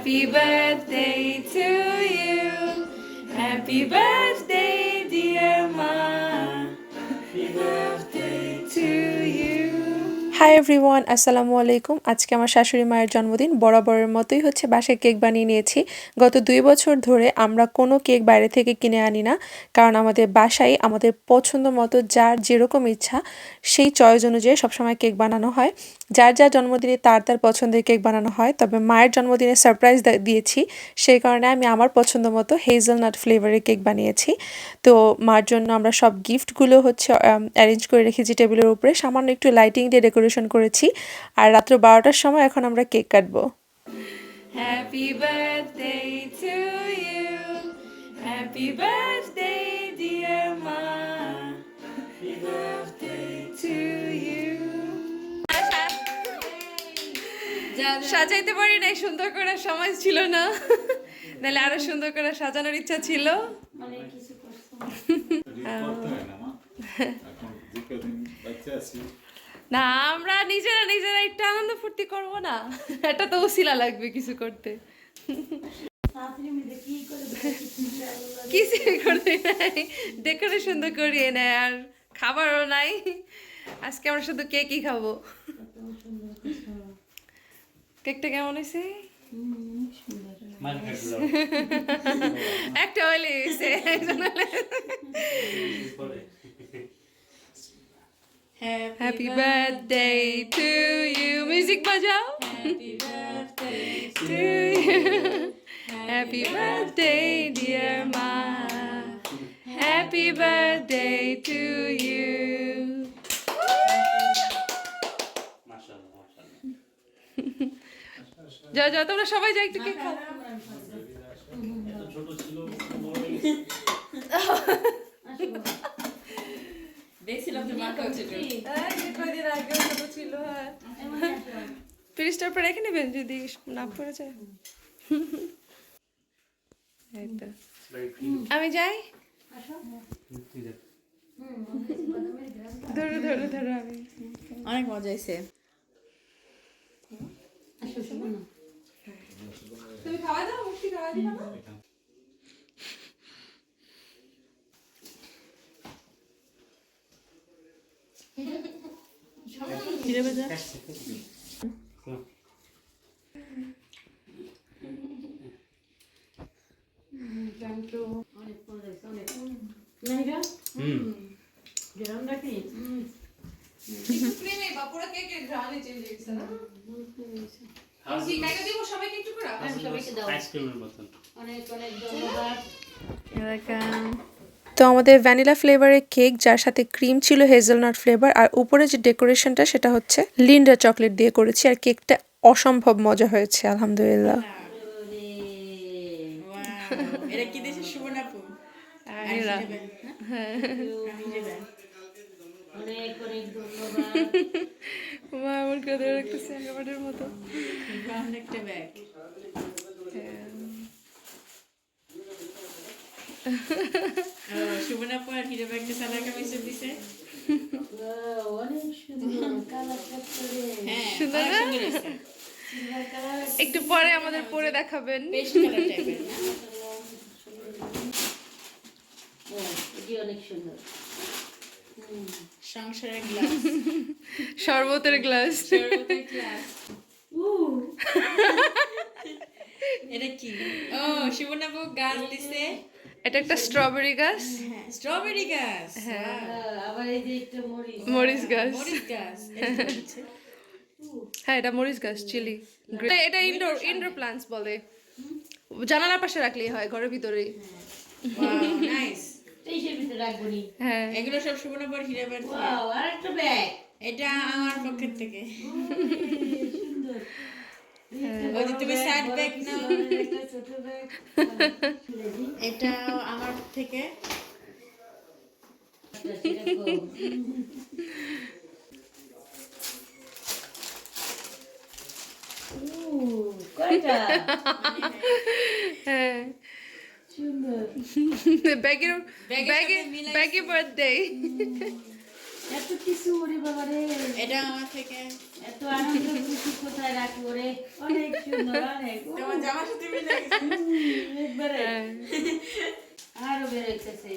Happy birthday to you. Happy birthday, dear Ma. Happy birthday. Hi everyone আসসালামু আলাইকুম আজকে আমার শাশুড়ি মায়ের জন্মদিন। বরাবরের মতোই হচ্ছে বাসায় কেক বানিয়ে নিয়েছি। গত দুই বছর ধরে আমরা কোনো কেক বাইরে থেকে কিনে আনি না। কারণ আমাদের বাসায় আমাদের পছন্দ মতো যার যেরকম ইচ্ছা, সেই চয়েস অনুযায়ী সবসময় কেক বানানো হয়। যার যার জন্মদিনে তার তার পছন্দের কেক বানানো হয়। তবে মায়ের জন্মদিনে সারপ্রাইজ দিয়েছি। সেই কারণে আমি আমার পছন্দ মতো হেজেলনাট ফ্লেভারের কেক বানিয়েছি। তো মার জন্য আমরা সব গিফটগুলো হচ্ছে অ্যারেঞ্জ করে রেখেছি টেবিলের উপরে। সামান্য একটু লাইটিং দিয়ে ডেকোরেশন করেছি। আর রাত্র বারোটার সময় এখন আমরা কেক কাটবো. সাজাইতে পারি নাই সুন্দর করে সময় ছিল না। তাহলে আরও সুন্দর করে সাজানোর ইচ্ছা ছিল। করতে হয় না আমরা নিজেরা নিজেরা একটু আনন্দ ফুর্তি করব না। এটা তো উসিলা লাগবে কিছু করতে। কিছুই করতে নাই ডেকোরেশন তো করিয়ে নেয় আর খাবারও নাই। আজকে আমরা শুধু কেকই খাব। কেকটা কেমন হয়েছে? একটা হলে হয়েছে একজন হলে happy birthday to you music বাজাও Happy birthday to you. Happy birthday, dear Ma. Happy birthday to you. যাও যাও তোমরা সবাই যাও একটু কেক খাও দেখছিলাম যে কয়দিন আগে ছিল হ্যাঁ। ফ্রিজটার রেখে নেবেন যদি না পড়ে যায়? আমি যাই? ধরো ধরো ধরো আমি। অনেক মজা হয়েছে। তুমি খাওয়া দাও মুক্তি খাওয়া দিবা না ফিরে বাজা একটু ক্রিমে বা পুরো কেকের ঘ্রাণে চেঞ্জ হয়ে গেছে না জি সবাইকে একটু করে আইসক্রিমের মতন তো আমাদের ভ্যানিলা ফ্লেভারের কেক যার সাথে ক্রিম ছিল হেজেলনাট ফ্লেভার আর উপরে যে ডেকোরেশনটা সেটা হচ্ছে লিন্ডা চকলেট দিয়ে করেছি আর কেকটা অসম্ভব মজা হয়েছে আলহামদুলিল্লাহ। এটা কি দেশের সুবর্ণাপু। অনেক অনেক মা আমার কাছে একটা স্যান্ডবার্ডের মতো। অনেকটা ব্যাগ হিরো ব্যাগটা দিছে। সুন্দর হ্যাঁ একটু পরে আমাদের পরে দেখাবেন। সংসারের গ্লাস শরবতের গ্লাস এটা কি? ও সুবর্ণাপু গাছ দিছে। এটা একটা স্ট্রবেরি গাছ? হ্যাঁ স্ট্রবেরি গাছ হ্যাঁ। আবার এই যে একটা মরিচ। মরিচ গাছ। মরিচ গাছ এটা কি হচ্ছে? হ্যাঁ এটা মরিচ গাছ চিলি। এটা ইনডোর ইনডোর প্লান্টস বলে। জানালার পাশে রাখলেই হয় ঘরের ভিতরেই। nice. ভিতরে হ্যাঁ। এগুলো সব সুবর্ণপুর হিরে আর একটা ব্যাগ এটা আমার পক্ষের থেকে। সুন্দর। তুমি সাইড ব্যাগ নাও। এটা আমার থেকে। হ্যাঁ। সুন্দর। ব্যাগের ব্যাগের ব্যাগে সাথে বার্থডে এত কিছু ওরে বাবা রে। এটা আমার থেকে। এত আনন্দ খুশি কোথায় রাখব রে? অনেক সুন্দর অনেক। তোমার জামার সাথে মিলে একবারে। আরও বেরোইতেছে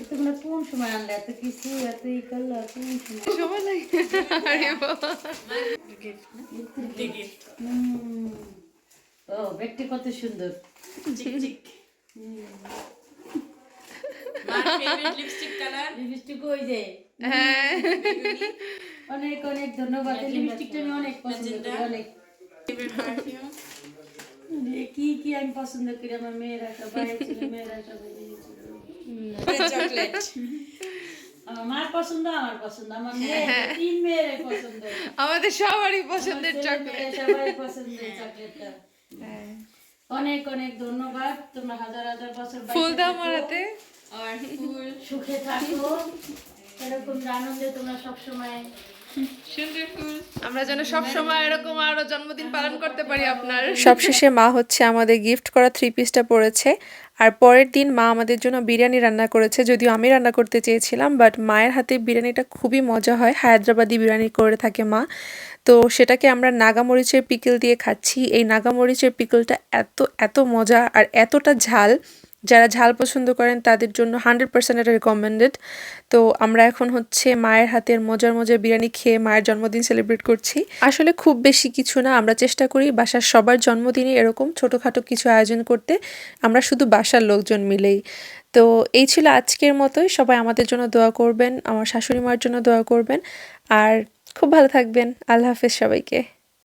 এতগুলো কোন সময় আনলে এত কিছু এত ই করল কোন সময়? সময় লাগে। আরে বাবা। ও ব্যাগটি কত সুন্দর। লিপস্টিক কালার লিপস্টিক ওই যে হ্যাঁ অনেক অনেক ধন্যবাদ। লিপস্টিকটা আমি অনেক পছন্দ করি অনেক। কি কি আমি পছন্দ করি? আমার মেয়েরা সবাই ছিল মেয়েরা চকলেট আমার পছন্দ আমার পছন্দ। আমার মেয়ে তিন মেয়ের পছন্দ। আমাদের সবারই পছন্দের চকলেট সবাই পছন্দের চকলেটটা অনেক অনেক ধন্যবাদ। তোমরা হাজার হাজার বছর ফুল দাও মারাতে। আর ফুল সুখে থাকো। এরকম আনন্দে তোমরা সবসময় সুন্দর আমরা যেন সব সময় এরকম আরও জন্মদিন পালন করতে পারি আপনার। সবশেষে মা হচ্ছে আমাদের গিফট করা থ্রি পিসটা পড়েছে। আর পরের দিন মা আমাদের জন্য বিরিয়ানি রান্না করেছে, যদিও আমি রান্না করতে চেয়েছিলাম বাট মায়ের হাতে বিরিয়ানিটা খুবই মজা হয়, হায়দ্রাবাদি বিরিয়ানি করে থাকে মা। তো সেটাকে আমরা নাগামরিচের পিকেল দিয়ে খাচ্ছি। এই নাগামরিচের পিকেলটা এত এত মজা আর এতটা ঝাল। যারা ঝাল পছন্দ করেন, তাদের জন্য হান্ড্রেড পার্সেন্ট এটা রেকমেন্ডেড তো আমরা এখন হচ্ছে মায়ের হাতের মজার মজার বিরিয়ানি খেয়ে মায়ের জন্মদিন সেলিব্রেট করছি। আসলে খুব বেশি কিছু না, আমরা চেষ্টা করি বাসার সবার জন্মদিনে এরকম ছোটোখাটো কিছু আয়োজন করতে। আমরা শুধু বাসার লোকজন মিলেই। তো এই ছিল আজকের মতোই। সবাই আমাদের জন্য দোয়া করবেন, আমার শাশুড়ি মার জন্য দোয়া করবেন। আর খুব ভালো থাকবেন। আল্লাহ হাফেজ সবাইকে।